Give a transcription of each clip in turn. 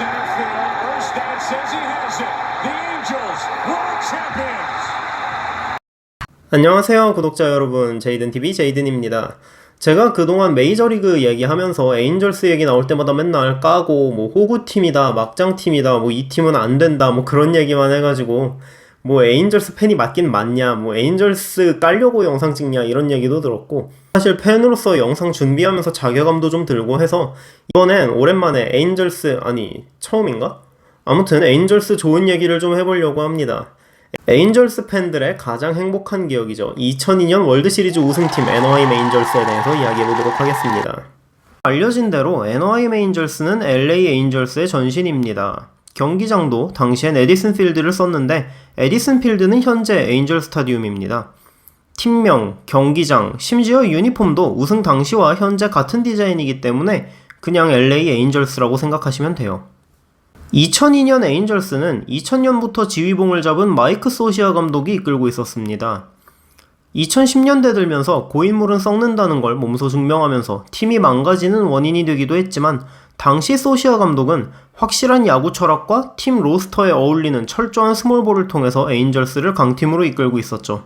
center field. Erstad says he has it. The Angels, world champions. 안녕하세요 구독자 여러분 제이든TV 제이든입니다 제가 그동안 메이저리그 얘기하면서 에인절스 얘기 나올 때마다 맨날 까고 뭐 호구팀이다 막장팀이다 뭐 이 팀은 안 된다 뭐 그런 얘기만 해가지고 뭐 에인절스 팬이 맞긴 맞냐 뭐 에인절스 깔려고 영상 찍냐 이런 얘기도 들었고 사실 팬으로서 영상 준비하면서 자괴감도 좀 들고 해서 이번엔 오랜만에 에인절스 아니 처음인가? 아무튼 에인절스 좋은 얘기를 좀 해보려고 합니다 에인절스 팬들의 가장 행복한 기억이죠. 2002년 월드시리즈 우승팀 NOI 에인절스에 대해서 이야기해보도록 하겠습니다. 알려진 대로 NOI 에인절스는 LA 에인절스의 전신입니다. 경기장도 당시엔 에디슨 필드를 썼는데 에디슨 필드는 현재 에인절 스타디움입니다. 팀명, 경기장, 심지어 유니폼도 우승 당시와 현재 같은 디자인이기 때문에 그냥 LA 에인절스라고 생각하시면 돼요. 2002년 에인절스는 2000년부터 지휘봉을 잡은 마이크 소시아 감독이 이끌고 있었습니다. 2010년대 들면서 고인물은 썩는다는 걸 몸소 증명하면서 팀이 망가지는 원인이 되기도 했지만 당시 소시아 감독은 확실한 야구 철학과 팀 로스터에 어울리는 철저한 스몰볼을 통해서 에인절스를 강팀으로 이끌고 있었죠.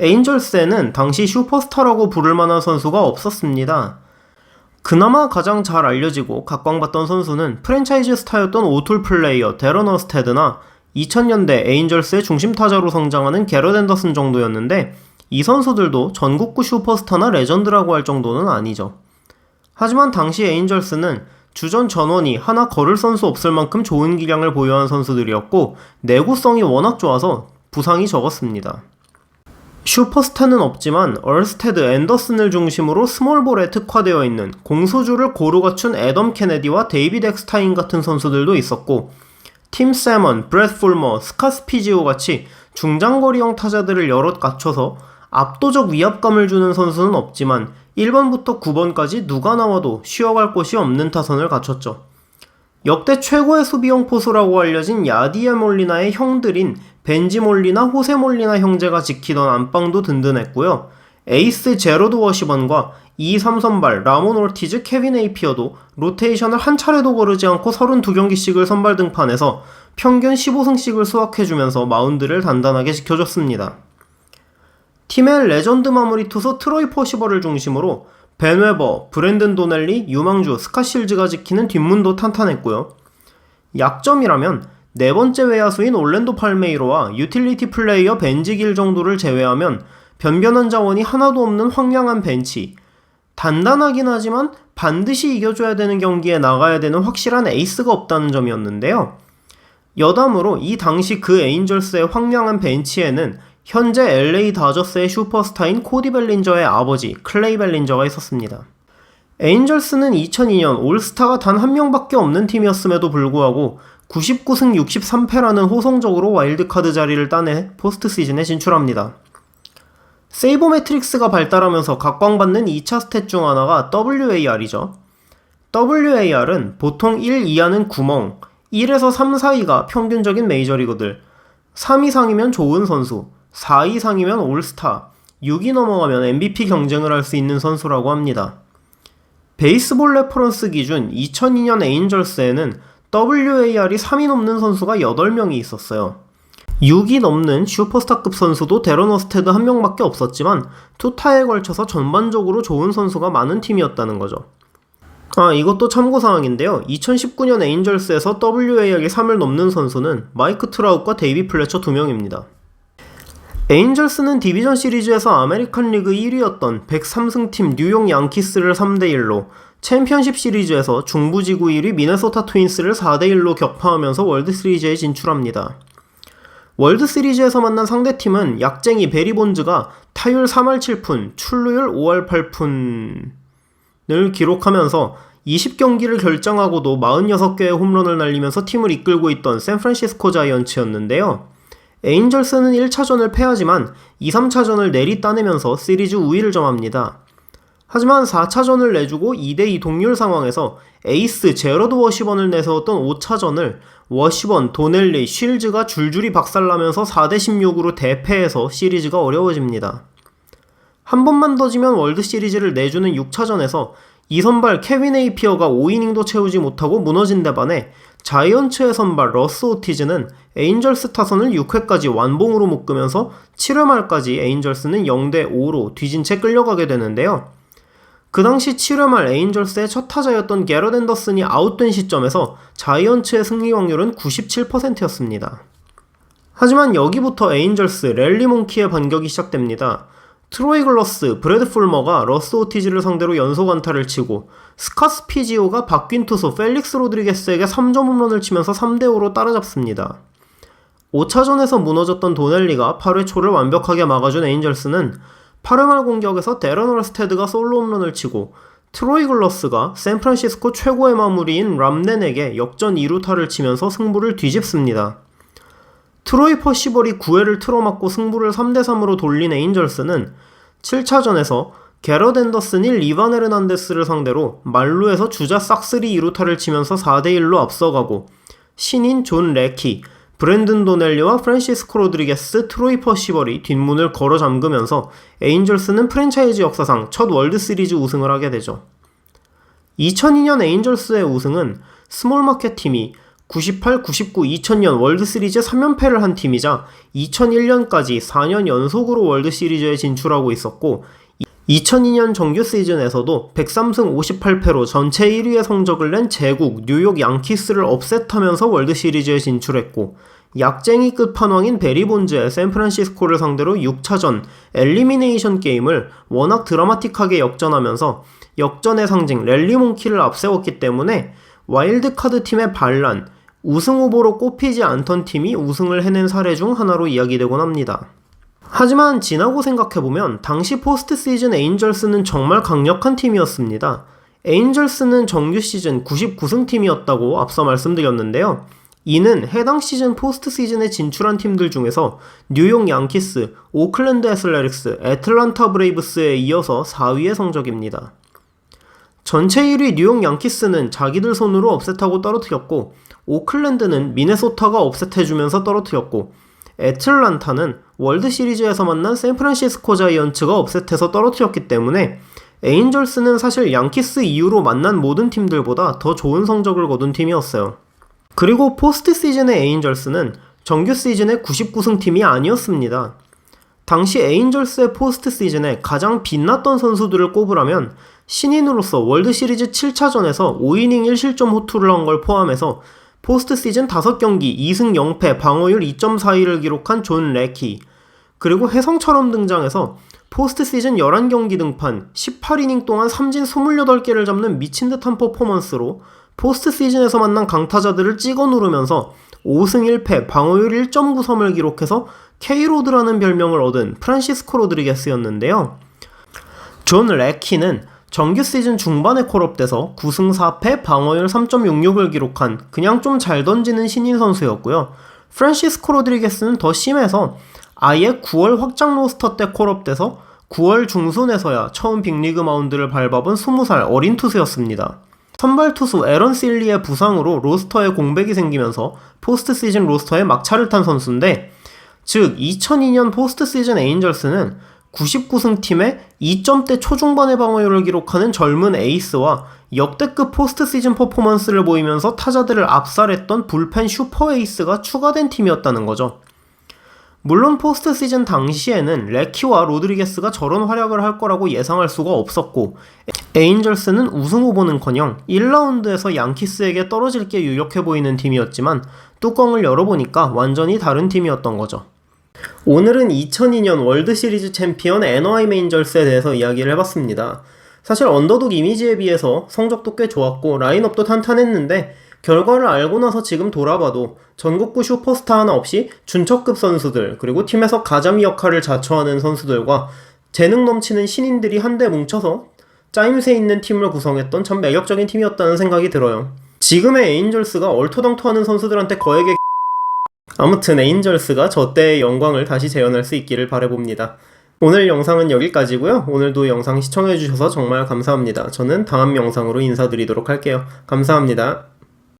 에인절스에는 당시 슈퍼스타라고 부를 만한 선수가 없었습니다. 그나마 가장 잘 알려지고 각광받던 선수는 프랜차이즈 스타였던 오툴 플레이어 데런 어스테드나 2000년대 에인절스의 중심 타자로 성장하는 게럿 앤더슨 정도였는데 이 선수들도 전국구 슈퍼스타나 레전드라고 할 정도는 아니죠. 하지만 당시 에인절스는 주전 전원이 하나 걸을 선수 없을 만큼 좋은 기량을 보유한 선수들이었고 내구성이 워낙 좋아서 부상이 적었습니다. 슈퍼스타는 없지만 얼스테드 앤더슨을 중심으로 스몰볼에 특화되어 있는 공소주를 고루 갖춘 애덤 케네디와 데이비드 엑스타인 같은 선수들도 있었고 팀 세먼, 브렛 풀머, 스카 스피지오 같이 중장거리형 타자들을 여럿 갖춰서 압도적 위압감을 주는 선수는 없지만 1번부터 9번까지 누가 나와도 쉬어갈 곳이 없는 타선을 갖췄죠. 역대 최고의 수비형 포수라고 알려진 야디에 몰리나의 형들인 벤지 몰리나 호세 몰리나 형제가 지키던 안방도 든든했고요. 에이스 제로드 워시번과 2, 3선발 라몬 올티즈, 케빈 에이피어도 로테이션을 한 차례도 거르지 않고 32경기씩을 선발 등판해서 평균 15승씩을 수확해주면서 마운드를 단단하게 지켜줬습니다. 팀의 레전드 마무리 투수 트로이 포시버를 중심으로 벤 웨버, 브랜든 도넬리, 유망주, 스카 실즈가 지키는 뒷문도 탄탄했고요. 약점이라면 네 번째 외야수인 올랜도 팔메이로와 유틸리티 플레이어 벤지길 정도를 제외하면 변변한 자원이 하나도 없는 황량한 벤치. 단단하긴 하지만 반드시 이겨줘야 되는 경기에 나가야 되는 확실한 에이스가 없다는 점이었는데요. 여담으로 이 당시 그 에인절스의 황량한 벤치에는 현재 LA 다저스의 슈퍼스타인 코디 벨린저의 아버지 클레이 벨린저가 있었습니다. 에인절스는 2002년 올스타가 단 한 명밖에 없는 팀이었음에도 불구하고 99승 63패라는 호성적으로 와일드카드 자리를 따내 포스트 시즌에 진출합니다. 세이버 매트릭스가 발달하면서 각광받는 2차 스탯 중 하나가 WAR이죠. WAR은 보통 1 이하는 구멍, 1에서 3 사이가 평균적인 메이저리거들, 3 이상이면 좋은 선수, 4 이상이면 올스타, 6이 넘어가면 MVP 경쟁을 할 수 있는 선수라고 합니다. 베이스볼 레퍼런스 기준 2002년 에인절스에는 WAR이 3이 넘는 선수가 8명이 있었어요. 6이 넘는 슈퍼스타급 선수도 데런 어스테드 한 명밖에 없었지만 투타에 걸쳐서 전반적으로 좋은 선수가 많은 팀이었다는 거죠. 아, 이것도 참고 사항인데요. 2019년 에인절스에서 WAR이 3을 넘는 선수는 마이크 트라웃과 데이비 플래처 2명입니다. 에인절스는 디비전 시리즈에서 아메리칸 리그 1위였던 103승 팀 뉴욕 양키스를 3대1로 챔피언십 시리즈에서 중부지구 1위 미네소타 트윈스를 4대1로 격파하면서 월드 시리즈에 진출합니다. 월드 시리즈에서 만난 상대팀은 약쟁이 베리본즈가 타율 3할 7푼, 출루율 5할 8푼을 기록하면서 20경기를 결정하고도 46개의 홈런을 날리면서 팀을 이끌고 있던 샌프란시스코 자이언츠였는데요. 에인절스는 1차전을 패하지만 2, 3차전을 내리 따내면서 시리즈 우위를 점합니다. 하지만 4차전을 내주고 2대2 동률 상황에서 에이스 제러드 워시번을 내세웠던 5차전을 워시번, 도넬리, 쉴즈가 줄줄이 박살나면서 4대16으로 대패해서 시리즈가 어려워집니다. 한 번만 더 지면 월드 시리즈를 내주는 6차전에서 2선발 케빈 에이피어가 5이닝도 채우지 못하고 무너진 데 반해 자이언츠의 선발 러스 오티즈는 에인절스 타선을 6회까지 완봉으로 묶으면서 7회 말까지 에인절스는 0대 5로 뒤진 채 끌려가게 되는데요. 그 당시 7회 말 에인절스의 첫 타자였던 게럿 앤더슨이 아웃된 시점에서 자이언츠의 승리 확률은 97%였습니다. 하지만 여기부터 에인절스 랠리 몽키의 반격이 시작됩니다. 트로이 글러스, 브래드 풀머가 러스 오티즈를 상대로 연속 안타를 치고 스카스 피지오가 바뀐 투수 펠릭스 로드리게스에게 3점 홈런을 치면서 3대5로 따라잡습니다. 5차전에서 무너졌던 도넬리가 8회 초를 완벽하게 막아준 에인절스는 8회 말 공격에서 데런 얼스테드가 솔로 홈런을 치고 트로이 글러스가 샌프란시스코 최고의 마무리인 람넨에게 역전 2루타를 치면서 승부를 뒤집습니다. 트로이 퍼시벌이 9회를 틀어막고 승부를 3대3으로 돌린 에인절스는 7차전에서 게럿 앤더슨이 리반 헤르난데스를 상대로 말루에서 주자 싹쓸이 2루타를 치면서 4대1로 앞서가고 신인 존 레키, 브랜든 도넬리와 프란시스코 로드리게스, 트로이 퍼시벌이 뒷문을 걸어 잠그면서 에인절스는 프랜차이즈 역사상 첫 월드시리즈 우승을 하게 되죠. 2002년 에인절스의 우승은 스몰마켓 팀이 98, 99, 2000년 월드시리즈 3연패를 한 팀이자 2001년까지 4년 연속으로 월드시리즈에 진출하고 있었고 2002년 정규 시즌에서도 103승 58패로 전체 1위의 성적을 낸 제국 뉴욕 양키스를 업셋하면서 월드시리즈에 진출했고 약쟁이 끝판왕인 베리 본즈의 샌프란시스코를 상대로 6차전 엘리미네이션 게임을 워낙 드라마틱하게 역전하면서 역전의 상징 랠리 몽키를 앞세웠기 때문에 와일드카드 팀의 반란, 우승 후보로 꼽히지 않던 팀이 우승을 해낸 사례 중 하나로 이야기되곤 합니다. 하지만 지나고 생각해보면 당시 포스트 시즌 에인절스는 정말 강력한 팀이었습니다. 에인절스는 정규 시즌 99승 팀이었다고 앞서 말씀드렸는데요. 이는 해당 시즌 포스트 시즌에 진출한 팀들 중에서 뉴욕 양키스, 오클랜드 애슬레릭스, 애틀란타 브레이브스에 이어서 4위의 성적입니다. 전체 1위 뉴욕 양키스는 자기들 손으로 업셋하고 떨어뜨렸고 오클랜드는 미네소타가 업셋해주면서 떨어뜨렸고 애틀란타는 월드 시리즈에서 만난 샌프란시스코 자이언츠가 업셋해서 떨어뜨렸기 때문에 에인절스는 사실 양키스 이후로 만난 모든 팀들보다 더 좋은 성적을 거둔 팀이었어요. 그리고 포스트 시즌의 에인절스는 정규 시즌의 99승 팀이 아니었습니다. 당시 에인절스의 포스트 시즌에 가장 빛났던 선수들을 꼽으라면 신인으로서 월드 시리즈 7차전에서 5이닝 1실점 호투를 한 걸 포함해서 포스트 시즌 5경기 2승 0패 방어율 2.42를 기록한 존 레키 그리고 혜성처럼 등장해서 포스트 시즌 11경기 등판 18이닝 동안 삼진 28개를 잡는 미친 듯한 퍼포먼스로 포스트 시즌에서 만난 강타자들을 찍어 누르면서 5승 1패 방어율 1.93을 기록해서 K로드라는 별명을 얻은 프란시스코 로드리게스였는데요. 존 레키는 정규 시즌 중반에 콜업돼서 9승 4패 방어율 3.66을 기록한 그냥 좀 잘 던지는 신인 선수였고요. 프란시스코 로드리게스는 더 심해서 아예 9월 확장 로스터 때 콜업돼서 9월 중순에서야 처음 빅리그 마운드를 밟아본 20살 어린 투수였습니다. 선발 투수 에런 실리의 부상으로 로스터에 공백이 생기면서 포스트 시즌 로스터에 막차를 탄 선수인데 즉 2002년 포스트 시즌 에인절스는 99승 팀의 2점대 초중반의 방어율을 기록하는 젊은 에이스와 역대급 포스트 시즌 퍼포먼스를 보이면서 타자들을 압살했던 불펜 슈퍼 에이스가 추가된 팀이었다는 거죠. 물론 포스트 시즌 당시에는 레키와 로드리게스가 저런 활약을 할 거라고 예상할 수가 없었고 에인절스는 우승 후보는커녕 1라운드에서 양키스에게 떨어질 게 유력해 보이는 팀이었지만 뚜껑을 열어보니까 완전히 다른 팀이었던 거죠. 오늘은 2002년 월드 시리즈 챔피언 NY 메인절스에 대해서 이야기를 해봤습니다. 사실 언더독 이미지에 비해서 성적도 꽤 좋았고 라인업도 탄탄했는데 결과를 알고 나서 지금 돌아봐도 전국구 슈퍼스타 하나 없이 준척급 선수들 그리고 팀에서 가자미 역할을 자처하는 선수들과 재능 넘치는 신인들이 한데 뭉쳐서 짜임새 있는 팀을 구성했던 참 매력적인 팀이었다는 생각이 들어요. 지금의 에인절스가 얼토당토하는 선수들한테 거액의 아무튼 에인절스가 저 때의 영광을 다시 재현할 수 있기를 바라봅니다. 오늘 영상은 여기까지고요. 오늘도 영상 시청해주셔서 정말 감사합니다. 저는 다음 영상으로 인사드리도록 할게요. 감사합니다.